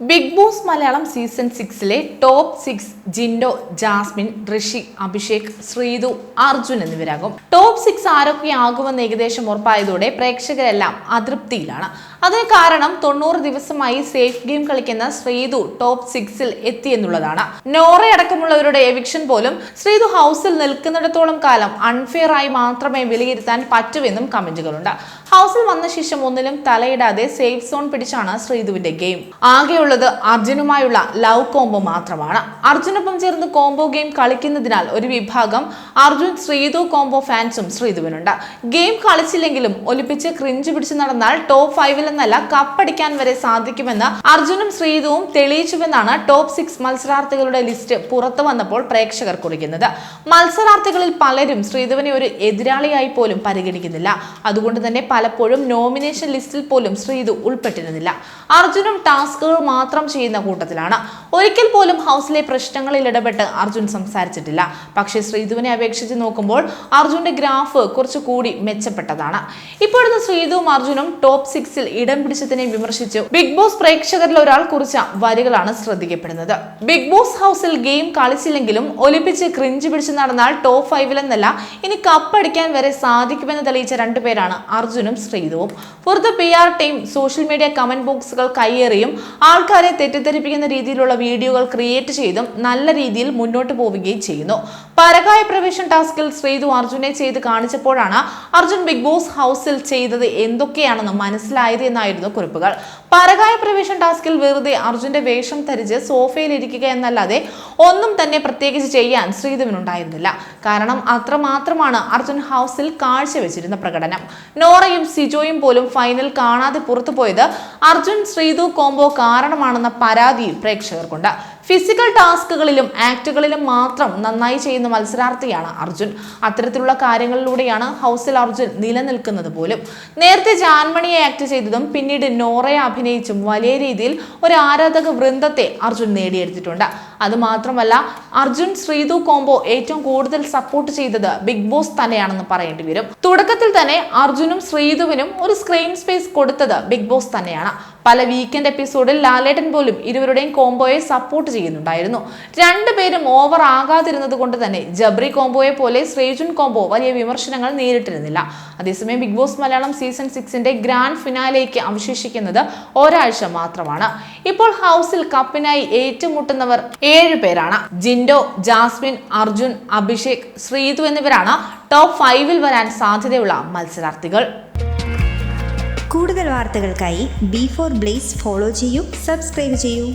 Big Boss Malayalam season സിക്സിലെ top six Jinto Jasmine Rishi Abhishek Sreethu Arjun എന്നിവരാകും. Top six ആരൊക്കെയാകുമെന്ന് ഏകദേശം ഉറപ്പായതോടെ പ്രേക്ഷകരെല്ലാം അതൃപ്തിയിലാണ്. അതിന് കാരണം തൊണ്ണൂറ് ദിവസമായി സേഫ് ഗെയിം കളിക്കുന്ന ശ്രീതു ടോപ്പ് സിക്സിൽ എത്തിയെന്നുള്ളതാണ് നോറ അടക്കമുള്ളവരുടെ എവിക്ഷൻ പോലും ശ്രീതു ഹൗസിൽ നിൽക്കുന്നിടത്തോളം കാലം അൺഫെയർ ആയി മാത്രമേ വിലയിരുത്താൻ പറ്റൂവെന്നും കമന്റുകളുണ്ട്. ഹൗസിൽ വന്ന ശേഷം ഒന്നിലും തലയിടാതെ സേഫ് സോൺ പിടിച്ചാണ് ശ്രീതുവിന്റെ ഗെയിം. ആകെയുള്ളത് അർജുനുമായുള്ള ലവ് കോംബോ മാത്രമാണ്. അർജുനൊപ്പം ചേർന്ന് കോംബോ ഗെയിം കളിക്കുന്നതിനാൽ ഒരു വിഭാഗം അർജുൻ ശ്രീതു കോംബോ ഫാൻസും ശ്രീതുവിനുണ്ട്. ഗെയിം കളിച്ചില്ലെങ്കിലും ഒലിപ്പിച്ച് ക്രിഞ്ച് പിടിച്ച് നടന്നാൽ ടോപ്പ് ഫൈവിൽ എന്നല്ല കപ്പടിക്കാൻ വരെ സാധിക്കുമെന്ന് അർജുനും ശ്രീതുവും തെളിയിച്ചുവെന്നാണ് ടോപ്പ് സിക്സ് മത്സരാർത്ഥികളുടെ ലിസ്റ്റ് പുറത്തു വന്നപ്പോൾ പ്രേക്ഷകർ കുറിക്കുന്നത്. മത്സരാർത്ഥികളിൽ പലരും ശ്രീധുവിനെ ഒരു എതിരാളിയായി പോലും പരിഗണിക്കുന്നില്ല. അതുകൊണ്ട് തന്നെ പലപ്പോഴും നോമിനേഷൻ ലിസ്റ്റിൽ പോലും ശ്രീധു ഉൾപ്പെട്ടിരുന്നില്ല. അർജുനും ടാസ്കുകൾ മാത്രം ചെയ്യുന്ന കൂട്ടത്തിലാണ്. ഒരിക്കൽ പോലും ഹൗസിലെ പ്രശ്നങ്ങളിൽ ഇടപെട്ട് അർജുൻ സംസാരിച്ചിട്ടില്ല. പക്ഷേ ശ്രീധുവിനെ അപേക്ഷിച്ച് നോക്കുമ്പോൾ അർജുന്റെ ഗ്രാഫ് കുറച്ചുകൂടി മെച്ചപ്പെട്ടതാണ്. ഇപ്പോഴത്തെ ശ്രീധുവും അർജുനും ടോപ്പ് സിക്സിൽ ഇടം പിടിച്ചതിനെ വിമർശിച്ചു ബിഗ് ബോസ് പ്രേക്ഷകരിൽ ഒരാൾ കുറിച്ച വരികളാണ് ശ്രദ്ധിക്കപ്പെടുന്നത്. ബിഗ് ബോസ് ഹൗസിൽ ഗെയിം കളിച്ചില്ലെങ്കിലും ഒലിപ്പിച്ച് ക്രിഞ്ച് പിടിച്ച് നടന്നാൽ ടോപ്പ് ഫൈവിലെന്നല്ല ഇനി കപ്പടിക്കാൻ വരെ സാധിക്കുമെന്ന് തെളിയിച്ച രണ്ടുപേരാണ് അർജുനും ശ്രീധുവും. പുറത്ത് P R team social media comment ബോക്സുകൾ കയ്യേറിയും ആൾക്കാരെ തെറ്റിദ്ധരിപ്പിക്കുന്ന രീതിയിലുള്ള വീഡിയോകൾ ക്രിയേറ്റ് ചെയ്തും നല്ല രീതിയിൽ മുന്നോട്ട് പോവുകയും ചെയ്യുന്നു. പരകായ പ്രവേശൻ ടാസ്കിൽ ശ്രീതു അർജുനെ ചെയ്ത് കാണിച്ചപ്പോഴാണ് അർജുൻ ബിഗ് ബോസ് ഹൗസിൽ ചെയ്തത് എന്തൊക്കെയാണെന്ന് മനസ്സിലായത് എന്നായിരുന്നു കുറിപ്പുകൾ. പരകായ പ്രവേശൻ ടാസ്കിൽ വെറുതെ അർജുന്റെ വേഷം ധരിച്ച് സോഫയിൽ ഇരിക്കുക എന്നല്ലാതെ ഒന്നും തന്നെ പ്രത്യേകിച്ച് ചെയ്യാൻ ശ്രീധുവിനുണ്ടായിരുന്നില്ല. കാരണം അത്രമാത്രമാണ് അർജുൻ ഹൗസിൽ കാഴ്ചവെച്ചിരുന്ന പ്രകടനം. നോറയും സിജോയും പോലും ഫൈനൽ കാണാതെ പുറത്തുപോയത് അർജുൻ ശ്രീതു കോംബോ കാരണമാണെന്ന പരാതിയും പ്രേക്ഷകർക്കുണ്ട്. ഫിസിക്കൽ ടാസ്കുകളിലും ആക്ടുകളിലും മാത്രം നന്നായി ചെയ്യുന്ന മത്സരാർത്ഥിയാണ് അർജുൻ. അത്തരത്തിലുള്ള കാര്യങ്ങളിലൂടെയാണ് ഹൗസിൽ അർജുൻ നിലനിൽക്കുന്നത് പോലും. നേരത്തെ ജാൻമണിയെ ആക്ട് ചെയ്തതും പിന്നീട് നോറയെ അഭിനയിച്ചും വലിയ രീതിയിൽ ഒരു ആരാധക വൃന്ദത്തെ അർജുൻ നേടിയെടുത്തിട്ടുണ്ട്. അതുമാത്രമല്ല അർജുൻ ശ്രീതു കോംബോ ഏറ്റവും കൂടുതൽ സപ്പോർട്ട് ചെയ്തത് ബിഗ് ബോസ് തന്നെയാണെന്ന് പറയേണ്ടി വരും. തുടക്കത്തിൽ തന്നെ അർജുനും ശ്രീതുവിനും ഒരു സ്ക്രീൻ സ്പേസ് കൊടുത്തത് ബിഗ് ബോസ് തന്നെയാണ്. പല വീക്കെൻഡ് എപ്പിസോഡിൽ ലാലേട്ടൻ പോലും ഇരുവരുടെയും കോംബോയെ സപ്പോർട്ട് ചെയ്യുന്നുണ്ടായിരുന്നു. രണ്ടുപേരും ഓവർ ആകാതിരുന്നത് കൊണ്ട് തന്നെ ജബ്രി കോംബോയെ പോലെ ശ്രീജുൻ കോംബോ വലിയ വിമർശനങ്ങൾ നേരിട്ടിരുന്നില്ല. അതേസമയം ബിഗ് ബോസ് മലയാളം സീസൺ സിക്സിന്റെ ഗ്രാൻഡ് ഫിനാലേക്ക് അവശേഷിക്കുന്നത് ഒരാഴ്ച മാത്രമാണ്. ഇപ്പോൾ ഹൗസിൽ കപ്പിനായി ഏറ്റുമുട്ടുന്നവർ ഏഴ് പേരാണ്. ജിൻഡോ ജാസ്മിൻ അർജുൻ അഭിഷേക് ശ്രീതു എന്നിവരാണ് ടോപ്പ് ഫൈവിൽ വരാൻ സാധ്യതയുള്ള മത്സരാർത്ഥികൾ. കൂടുതൽ വാർത്തകൾക്കായി ബി ഫോർ ബ്ലേസ് ഫോളോ ചെയ്യൂ സബ്സ്ക്രൈബ് ചെയ്യൂ.